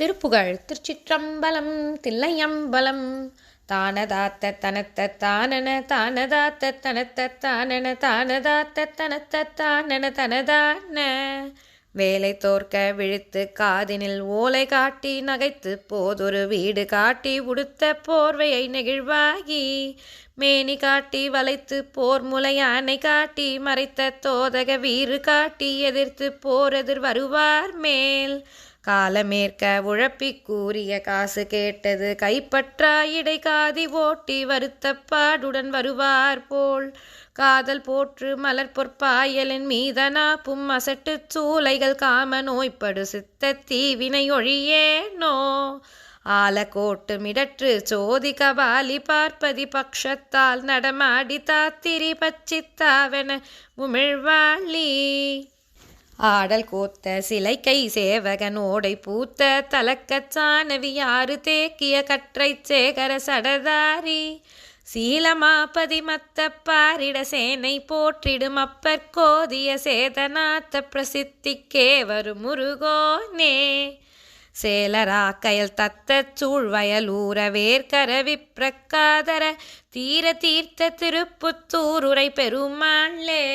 திருப்புகழ் திருச்சிற்றம்பலம் தில்லையம்பலம். தானதாத்த தனத்த தானன தானதாத்த தனத்த தானன தானதாத்த தனத்த தானன தனதான. வேலை தோற்க விழுத்து காதினில் ஓலை காட்டி நகைத்து போதொரு வீடு காட்டி உடுத்த போர்வையை நெகிழ்வாகி. மேனி காட்டி வளைத்து போர் முலையானை காட்டி மறைத்த தோதக வீறு காட்டி எதிர்த்து எதிர் வருவார் மேல். காலமேற்க உழப்பி கூறிய காசு கேட்டது. கைப்பற்றா இடை காதி ஓட்டி வருத்த பாடுடன் வருவார் போல். காதல் போற்று மலர் பொற்பாயலின் பும் அசட்டு சூளைகள் காம நோய்ப்படு சித்த தீவினை ஒழியேனோ? ஆலக்கோட்டு மிடற்று சோதி கபாலி பார்ப்பதி பக்ஷத்தால் நடமாடி தாத்திரி பச்சித்தாவென உமிழ்வாளி. ஆடல் கோத்த சிலை கை சேவகன் ஓடை பூத்த தலக்கச் சாணவி யாறு தேக்கிய கற்றை சேகர சடதாரி? சீலமாபதி மத்த பாரிட சேனை போற்றிடும் அப்பற் கோதிய சேதநாத்த பிரசித்திக்கே வரும் முருகோனே. சேலராக்கயல் தத்த சூழ்வயலூர வேர்கரவி பிரக்காதர தீர தீர்த்த திருப்புத்தூருரை பெருமாளே